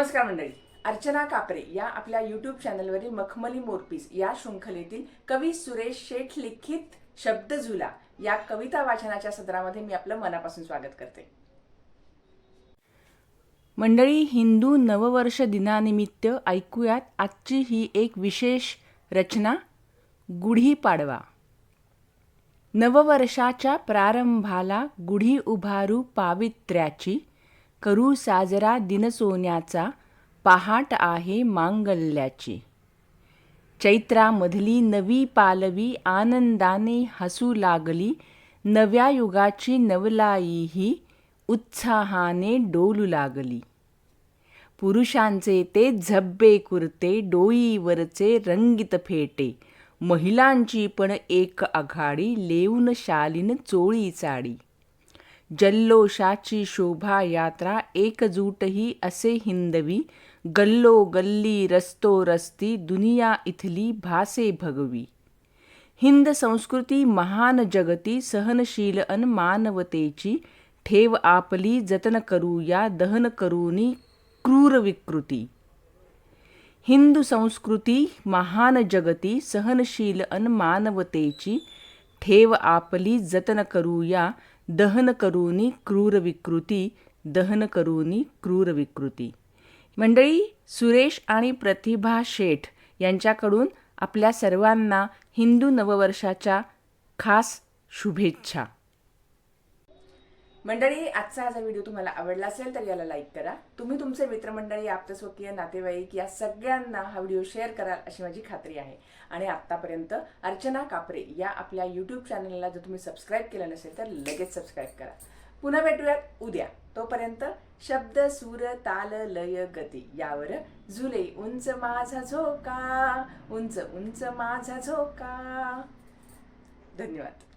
नमस्कार मंडळी. अर्चना कापरे या आपल्या यूट्यूब चॅनलवरील मखमली मोरपीस या शृंखलेतील कवी सुरेश शेठ लिखित शब्द झुला या कविता वाचनाच्या सत्रामध्ये मी आपलं मनापासून स्वागत करते. मंडळी हिंदू नववर्ष दिनानिमित्त ऐकूयात आजची ही एक विशेष रचना गुढी पाडवा. नववर्षाच्या प्रारंभाला गुढी उभारू पावित्र्याची करू साजरा दिनसोन्याचा पहाट आहे मांगल्याची. चैत्रामधली नवी पालवी आनंदाने हसू लागली नव्या युगाची नवलाई ही उत्साहाने डोलू लागली. पुरुषांचे ते झब्बे कुर्ते डोईवरचे रंगीत फेटे महिलांची पण एक आघाडी लेऊन शालीन चोळी चाळी जल्लोषाची एकजूट एकजूटही असे हिंदवी गल्लो गल्ली रस्तो रस्ती दुनिया इथली भासे भगवी हिंद संस्कृती महान जगती सहनशील अन मानवतेची ठेव आपली जतन करूया दहन करूनी क्रूर विकृती हिंदू संस्कृती महान जगती सहनशील अन मानवतेची ठेव आपली जतन करूया दहन करूनी क्रूर विकृती दहन करूनी क्रूर विकृती मंडळी सुरेश आणि प्रतिभा शेठ यांच्याकडून आपल्या सर्वांना हिंदू नववर्षाच्या खास शुभेच्छा. मंडळी आजचा हा जर व्हिडिओ तुम्हाला आवडला असेल तर याला लाईक करा. तुम्ही तुमचे मित्रमंडळी आप्तस्वकीय नातेवाईक या सगळ्यांना हा व्हिडिओ शेअर कराल अशी माझी खात्री आहे. आणि आत्तापर्यंत अर्चना कापरे या आपल्या यूट्यूब चॅनलला जर तुम्ही सबस्क्राईब केलं नसेल तर लगेच सबस्क्राईब करा. पुन्हा भेटूयात उद्या. तोपर्यंत शब्द सूर ताल लय गती यावर झुले उंच माझा झोका उंच उंच माझा झोका. धन्यवाद.